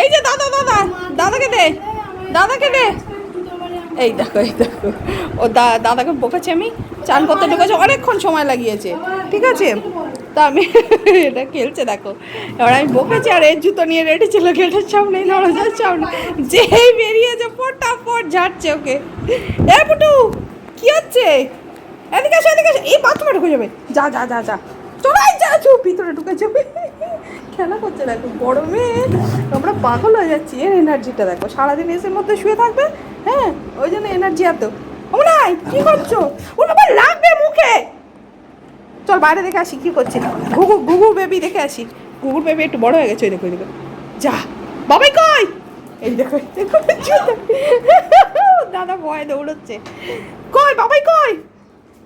এই যে দাদা দাদা, দাদাকে দে দাদাকে দে। এই দেখো এই দেখো। ও দাদাকে বকেছে আমি, চান করতে ঢুকেছে, অনেকক্ষণ সময় লাগিয়েছে, ঠিক আছে? তা আমি, এটা খেলছে, দেখো। এবার আমি বকেছি, আর এর জুতো নিয়ে রেডি ছিল গেটের সামনে, দরজার সামনে। যেই বেরিয়েছে, ফটাফট ঝাড়ছে ওকে। এ, পুটু, কি হচ্ছে? এদিকে আসো এদিকে আসো এই বাথরুমে ঢুকে যাবে। যা যা যা যা। চলাই যা চুপ ভিতরে ঢুকে যাবে খেলা করছে দেখো গরমে আমরা পাগল হয়ে যাচ্ছি, এর এনার্জিটা দেখো। সারাদিন এসের মধ্যে শুয়ে থাকবে হ্যাঁ? ওই জন্য এনার্জি এত। ও নাই কি করছ? ওর আবার লাগবে মুখে। চল বাইরে দেখে আসি, কি করছে? ঘুঘু ঘুঘু বেবি দেখে আসি। ঘুঘুর বেবি একটু বড় হয়ে গেছে, ওই দেখো দেখো। যা, বাবাই কই? এই দেখো দেখো। দাদা ভয় দৌড়চ্ছে। কই, বাবাই কই?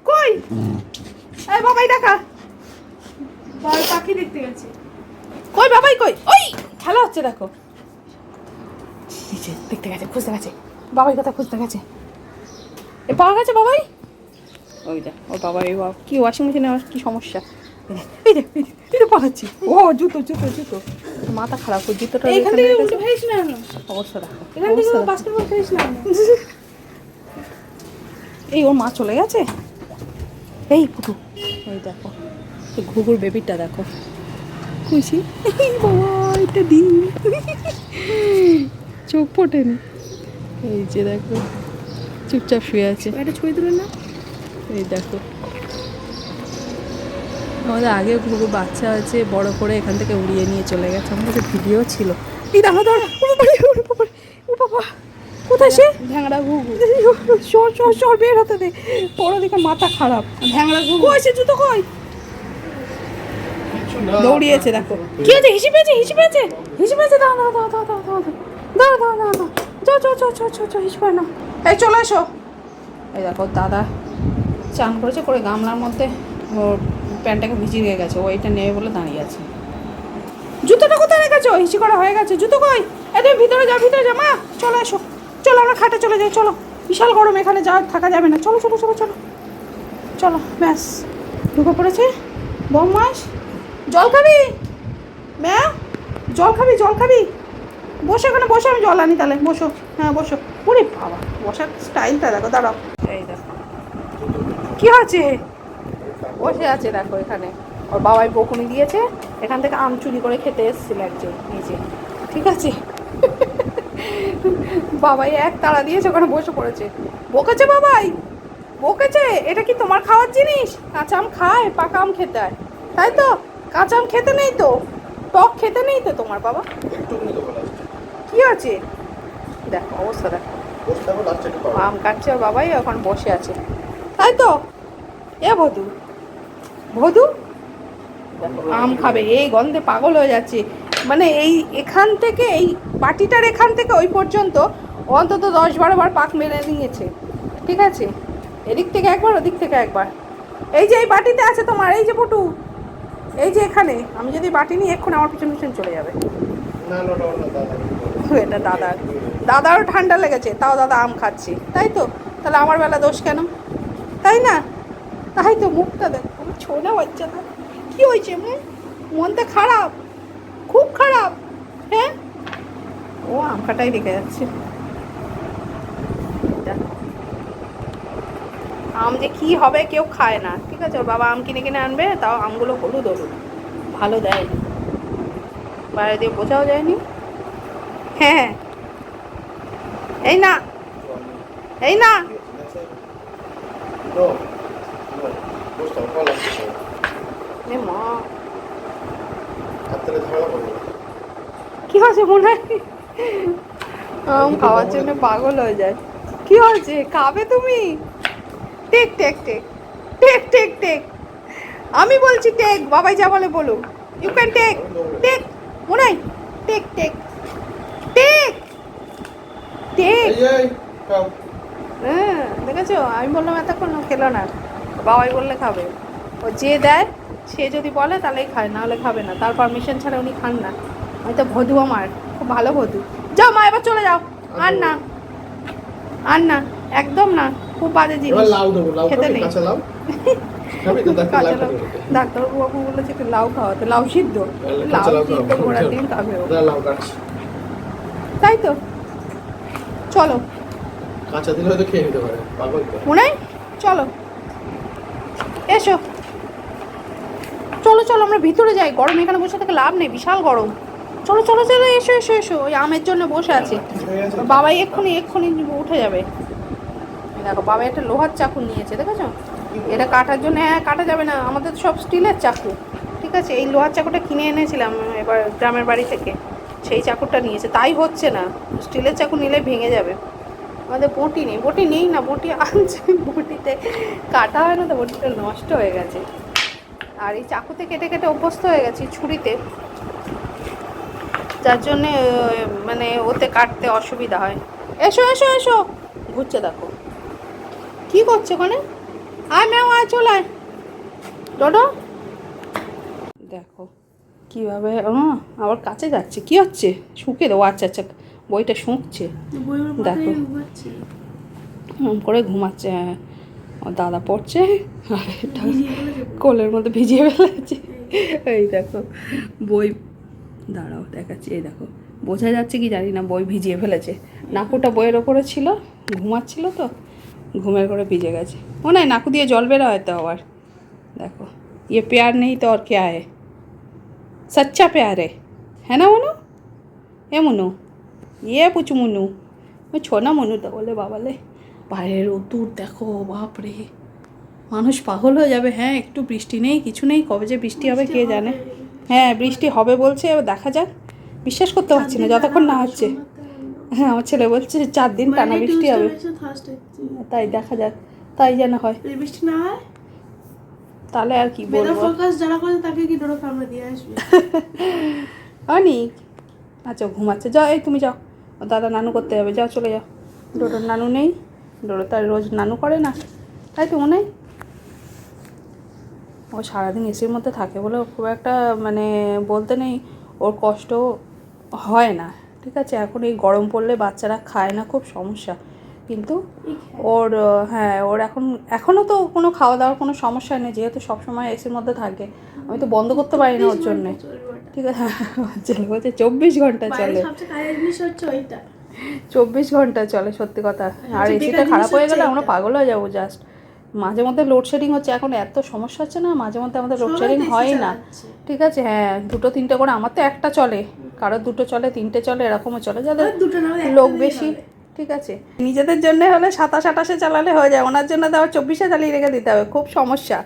কই? এই বাবাই দেখা। পাখি দেখতে গেছে। কই বাবাই কই? ওই খেলা হচ্ছে দেখো। এই দেখতে গেছে খুঁজতে গেছে। বাবাই কথা খুঁজতে গেছে? এ পাওয়া গেছে বাবাই? ওই দেখ ও বাবা এই বাবা কি ওয়াশিং মেশিনে কি সমস্যা? এই দেখ এই দেখ এই পালাচ্ছি। ও জুতো জুতো জুতো। মাথা খারাপ ওই জুতোটা এইখান এখানে থেকে রেখেছে। ফেলিস না কেন? অবস্থা দেখো এখান থেকে অবস্থা বাস্কেটবল ফেলিস না এই ওর মা চলে গেছে? এই পুটু এই দেখো। এই ঘুঘুর বেবিটা দেখো। খুশি বাবা এটা দিন চোখ ফোটেনি এই যে দেখো চুপচাপ শুয়ে আছে। একটা ছবি তুলে না এই দেখো। আমাদের আগে ঘুঘু বাচ্চা আছে বড় করে এখান থেকে উড়িয়ে নিয়ে চলে গেছে। আমার কাছে ভিডিও ছিল। এই দেখো দাঁড়া ও বাবা ও বাবা রে, ও বাবা। কোথায় সে? ভ্যাংড়া ঘুঘু। সর সর সর বের হতে দে। বড় দিকে মাথা খারাপ। ভ্যাংড়া ঘুঘু। কই সে জুতো কই? দৌড়িয়েছে দেখো কি আছে হিসি পেয়েছে হিসি পেয়েছে হিসি পেয়েছে দাও দাও দাও দাও দাও দাও দাও দাও দাও দাও যাও যাও যাও যাও যাও যাও হিসি না এই চলে এসো এই দেখো দাদা চান করেছে করে গামলার মধ্যে ওর প্যান্টটাকে ভিজিয়ে গেছে ও এটা নেবে বলে দাঁড়িয়ে আছে জুতোটা কোথায় রেখেছো হিসি করা হয়ে গেছে জুতো কই এই তুমি ভিতরে যাও ভিতরে যাও মা চলে এসো চলো আমরা খাটে চলে যাই চলো বিশাল গরম এখানে যা থাকা যাবে না চলো চলো চলো চলো চলো ব্যাস ঢুকে পড়েছে বম্মাস জল খাবি? ম্যা? জল খাবি জল খাবি? বসো এখানে, বসো, আমি জল আনি তাহলে। বসো হ্যাঁ বসো। ওরে বাবা, বসার স্টাইলটা দেখো, দাঁড়াও। এই দেখো। কি হচ্ছে বসে আছে, দেখো এখানে। ওর বাবাই বকুনি দিয়েছে, এখান থেকে আম চুরি করে খেতে এসেছিল একজন, নিজে। ঠিক আছে? বাবাই এক তাড়া দিয়েছে, ওখানে বসে পড়েছে। বকেছে বাবাই? বকেছে? এটা কি তোমার খাওয়ার জিনিস? কাঁচা আম খায়, পাকা আম খেতে হয়। তাই তো? কাঁচা আম খেতে নেই তো? টক খেতে নেই তো তোমার বাবা? কি আছে? দেখো অবস্থা দেখো। আম কাটছে ওর বাবাই এখন বসে আছে। তাই তো? এ বধু বধু আম খাবে। এই গন্ধে পাগল হয়ে যাচ্ছে। মানে এই এখান থেকে এই বাটিটার এখান থেকে ওই পর্যন্ত অন্তত দশ বারো বার পাক মেরে নিয়েছে। ঠিক আছে? এদিক থেকে একবার ওদিক থেকে একবার। এই যে এই বাটিতে আছে তোমার এই যে পটু। এই যে এখানে আমি যদি বাটি নিই এক্ষুনি আমার পিছন পিছন চলে যাবে। এটা দাদার। দাদারও ঠান্ডা লেগেছে তাও দাদা আম খাচ্ছি। তাই তো? তাহলে আমার বেলা দোষ কেন? তাই না? তাই তো মুখটা দেখ ছোনা বাচ্চাটা কি হয়েছে মন মনটা খারাপ খুব খারাপ হ্যাঁ? ও আম খাটাই রেখে যাচ্ছে দেখো। আম যে কি হবে কেউ খায় না। ঠিক আছে, ওর বাবা আম কিনে কিনে আনবে, তাও আমগুলো হলুদ হলুদ। ভালো দেয়নি। বাইরে দিয়ে বোঝাও যায়নি? হ্যাঁ এই না। এই না। কি হয়েছে মনে হয়? আম খাওয়ার জন্য পাগল হয়ে যায়। কি হয়েছে? খাবে তুমি? Take take take take take take. আমি বলছি টেক বাবাই যা বলে বলো ইউ ক্যান টেক টেক মনে টেক টেক টেক টেক। হ্যাঁ দেখেছ? আমি বললাম এতক্ষণ খেলো না। বাবাই বললে খাবে। ও যে দেয় সে যদি বলে তাহলেই খায় না হলে খাবে না। তার পারমিশন ছাড়া উনি খান না। আমি তো ভধু আমার খুব ভালো ভধু যাও মা এবার চলে যাও। আর না। আর না একদম না খুব বাজে জিনিস। খেতে নেই। ডাক্তারবাবু বাবু বলেছে একটু লাউ খাওয়াতে লাউ সিদ্ধ। লাউ সিদ্ধ। ঘোড়ার। লাউ কাটছি। তাই তো। চলো। কাঁচা দিলে হয়তো খেয়ে নিতে পারে মনে চলো। এসো। চলো চলো আমরা ভিতরে যাই। গরম এখানে বসে থেকে লাভ নেই বিশাল গরম। চলো চলো চলো, এসো এসো এসো। ওই আমের জন্য বসে আছে। বাবাই এক্ষুনি এক্ষুনি উঠে যাবে। দেখো বাবা একটা লোহার চাকু নিয়েছে, দেখেছ? এটা কাটার জন্য হ্যাঁ কাটা যাবে না, আমাদের সব স্টিলের চাকু। ঠিক আছে, এই লোহার চাকুটা কিনে এনেছিলাম, এবার গ্রামের বাড়ি থেকে। সেই চাকুটা নিয়েছে। তাই হচ্ছে না, স্টিলের চাকু নিলে ভেঙে যাবে। আমাদের বটি নেই বটি নেই না, বটি আনছে, বটিতে কাটা হয় না তো, বটিটা নষ্ট হয়ে গেছে। আর এই চাকুতে কেটে কেটে অভ্যস্ত হয়ে গেছি ছুরিতে। যার জন্যে মানে ওতে কাটতে অসুবিধা হয়। এসো এসো এসো। ঘুরছে দেখো। কি করছে ওখানে? আয় ম্যাও আয় চলে আয়। ডোডো। দেখো কীভাবে আবার কাছে যাচ্ছে। কি হচ্ছে? শুকে দেবো। আচ্ছা আচ্ছা বইটা শুঁকছে। দেখো। পাতায় করে ঘুমাচ্ছে হ্যাঁ। ওর দাদা পড়ছে। আর এটা। কোলের মধ্যে ভিজিয়ে ফেলেছে। এই দেখো বই দাঁড়াও, দেখাচ্ছি। এই দেখো, বোঝা যাচ্ছে কি জানি না, বই ভিজিয়ে ফেলেছে। নাকুটা বইয়ের ওপরে ছিল, ঘুমাচ্ছিল তো, ঘুমের করে ভিজে গেছে। মনে হয় নাকু দিয়ে জল বেরো হয়তো আবার। দেখো ইয়ে পেয়ার নেই তো আর কে আয়? সচ্চা পেয়ারে। হ্যাঁ না মনু? এ মনু? ইয়ে পুচু মনু? ছ না মনু তা বলে বাবালে। বাইরের উত্তর দেখো, বাপরে। মানুষ পাগল হয়ে যাবে হ্যাঁ একটু বৃষ্টি নেই, কিছু নেই, কবে যে বৃষ্টি হবে, কে জানে? হ্যাঁ বৃষ্টি হবে বলছে এবার দেখা যাক। বিশ্বাস করতে পারছি না যতক্ষণ না হচ্ছে। হ্যাঁ আমার ছেলে বলছে চার দিন টানা বৃষ্টি হবে। তাই দেখা যাক তাই যেন হয়। বৃষ্টি না হয়? তাহলে আর কি বলব? যারা করে তাকে কি ডোরো কামড়ে দিয়ে আসবে? অনিক আচ্ছা ঘুমাচ্ছে। যাও এই তুমি যাও। ও দাদা নানু করতে যাবে। যাও চলে যাও। ডোডোর নানু নেই। ডোডো তার রোজ নানু করে না। তাই তো মনে হয়? ও সারাদিন এসির মধ্যে থাকে বলে খুব একটা মানে বলতে নেই ওর কষ্ট হয় না ঠিক আছে? এখন এই গরম পড়লে বাচ্চারা খায় না খুব সমস্যা। কিন্তু ওর হ্যাঁ ওর এখন এখনও তো কোনো খাওয়া দাওয়ার কোনো সমস্যা নেই যেহেতু সবসময় এসির মধ্যে থাকে। আমি তো বন্ধ করতে পারি না ওর জন্যে। ঠিক আছে? চলে বলছে চব্বিশ ঘণ্টা চলে। চব্বিশ ঘণ্টা চলে সত্যি কথা। আর এসিটা খারাপ হয়ে গেলে আমরা পাগল হয়ে যাব জাস্ট মাঝে মধ্যে লোডশেডিং হচ্ছে এখন এত সমস্যা হচ্ছে না মাঝে মধ্যে আমাদের লোডশেডিং হয় না। ঠিক আছে হ্যাঁ দুটো তিনটে করে আমার তো একটা চলে কারোর দুটো চলে তিনটে চলে এরকমও চলে যাদের লোক বেশি ঠিক আছে। নিজেদের জন্য হলে সাতাশ আটাশে চালালে হয়ে যায় ওনার জন্য তো আবার চব্বিশে চালিয়ে রেখে দিতে হবে খুব সমস্যা।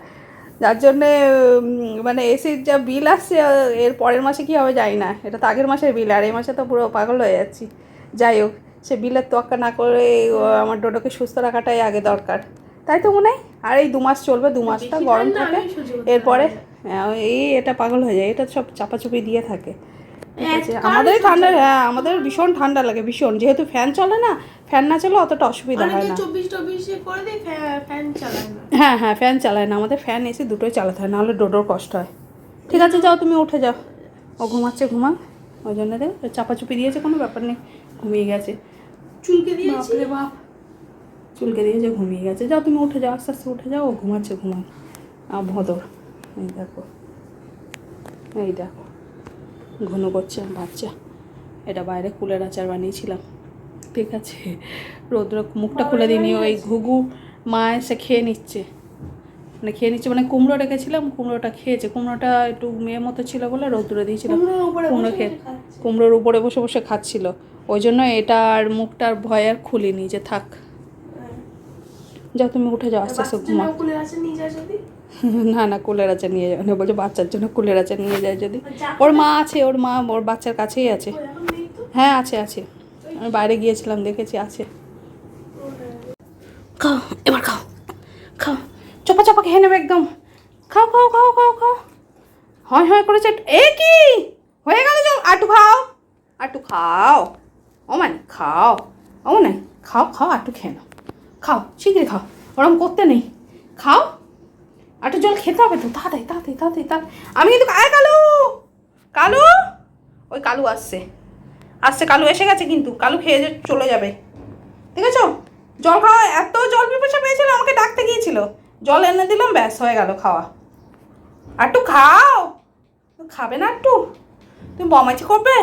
যার জন্যে মানে এসির যা বিল আসছে এর পরের মাসে কী হবে জানি না এটা তো আগের মাসের বিল আর এই মাসে তো পুরো পাগল হয়ে যাচ্ছি। যাই হোক সে বিলের তোয়াক্কা না করে আমার ডোডোকে সুস্থ রাখাটাই আগে দরকার। তাই তো মনে হয়? আর এই দু মাস চলবে দু মাসটা গরম থাকে। এরপরে হ্যাঁ, এই এটা পাগল হয়ে যায় এটা সব চাপাচুপি দিয়ে থাকে। কারণে আমাদের ঠান্ডা হ্যাঁ আমাদের ভীষণ ঠান্ডা লাগে ভীষণ। যেহেতু ফ্যান চলে না ফ্যান না চলে অতটা অসুবিধা হয় না। হ্যাঁ হ্যাঁ ফ্যান চালায় না। আমাদের ফ্যান এসে দুটোই চালাতে হয় নাহলে ডোডোর কষ্ট হয়। ঠিক আছে যাও তুমি উঠে যাও। ও ঘুমাচ্ছে ঘুমা ওই জন্য চাপাচুপি দিয়েছে কোনো ব্যাপার নেই। ঘুমিয়ে গেছে। চুলকে দিয়েছি? বাপ। চুলকে দিয়েছে ঘুমিয়ে গেছে। যাও তুমি উঠে যাও আস্তে আস্তে উঠে যাও ও ঘুমাচ্ছে ঘুমাও আর ভদর। এই দেখো। এই দেখো। ঘন করছে বাচ্চা। এটা বাইরে কুলের আচার বানিয়েছিলাম। ঠিক আছে। রৌদ্র মুখটা খুলে দিইনি ওই ঘুঘু মা এসে খেয়ে নিচ্ছে। মানে খেয়ে নিচ্ছে মানে কুমড়ো রেখেছিলাম কুমড়োটা খেয়েছে। কুমড়োটা একটু মেয়ের মতো ছিল বলে রৌদ্রে দিয়েছিলাম কুমড়ো খেয়ে কুমড়োর উপরে বসে বসে খাচ্ছিল। ওই জন্য এটা আর মুখটার ভয় আর খুলিনি যে থাক। যাও তুমি উঠে যাও আস্তে আস্তে ঘুমা আছে না না কুলের আচার নিয়ে যাবে না বলছে বাচ্চার জন্য কুলের আচার নিয়ে যায় যদি। ওর মা আছে ওর মা ওর বাচ্চার কাছেই আছে। হ্যাঁ আছে আছে। আমি বাইরে গিয়েছিলাম দেখেছি আছে। খাও এবার খাও। খাও। চপা চপা খেয়ে নেবে একদম। খাও খাও খাও খাও খাও। হয় হয় করেছে। এ কি? হয়ে গেল চল আটু খাও। আটু খাও। ও মানে খাও। ও মানে খাও খাও আটু খেয়ে নাও। খাও শিগগিরি খাও। ওরম করতে নেই। খাও। আটু জল খেতে হবে তো। তাড়াতাড়ি তাড়াতাড়ি তাড়াতাড়ি তাড়াতাড়ি। আমি কিন্তু আয় কালু! কালু! ওই কালু আসছে। আসছে, কালু এসে গেছে কিন্তু। কালু খেয়ে চলে যাবে। ঠিক আছে জল খাওয়া, এত জল পিপাসা পেয়েছিল, আমাকে ডাকতে গিয়েছিল। জল এনে দিলাম, ব্যাস, হয়ে গেল খাওয়া। একটু খাও! খাবে না একটু তুমি বমাইছি করবে?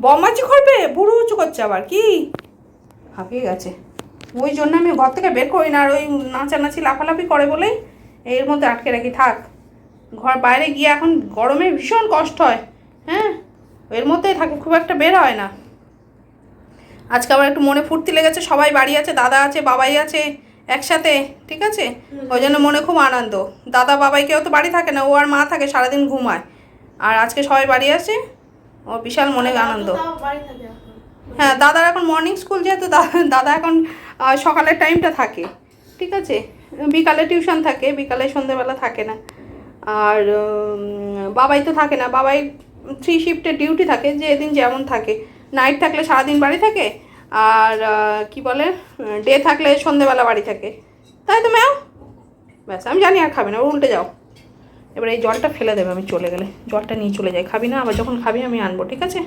বমাচি করবে? বুড়ো উঁচু করছে আবার, কি? হাঁপিয়ে গেছে। ওই জন্য আমি ঘর থেকে বের করি না আর ওই নাচানাচি লাফালাফি করে বলেই এর মধ্যে আটকে রাখি। থাক ঘর বাইরে গিয়ে এখন গরমে ভীষণ কষ্ট হয় হ্যাঁ? এর মধ্যেই থাকে খুব একটা বের হয় না। আজকে আবার একটু মনে ফুর্তি লেগেছে সবাই বাড়ি আছে দাদা আছে বাবাই আছে একসাথে ঠিক আছে? ওই জন্য মনে খুব আনন্দ। দাদা বাবাই কেউ তো বাড়ি থাকে না ও আর মা থাকে সারাদিন ঘুমায়। আর আজকে সবাই বাড়ি আছে ও বিশাল মনে আনন্দ। হ্যাঁ দাদার এখন মর্নিং স্কুল যেহেতু দাদা এখন সকালের টাইমটা থাকে, ঠিক আছে? বিকালে টিউশন থাকে, বিকালে সন্ধেবেলা থাকে না। আর বাবাই তো থাকে না। বাবাই থ্রি শিফটের ডিউটি থাকে যেদিন যেমন থাকে। নাইট থাকলে সারাদিন বাড়ি থাকে, আর কি বলে ডে থাকলে সন্ধেবেলা বাড়ি থাকে। তাই তো ম্যাম ব্যাস, আমি জানি আর খাবে না উল্টে যাও। এবার এই জলটা ফেলে দেবে আমি চলে গেলে। জলটা নিয়ে চলে যাই। খাবি না? আবার যখন খাবি আমি আনব, ঠিক আছে?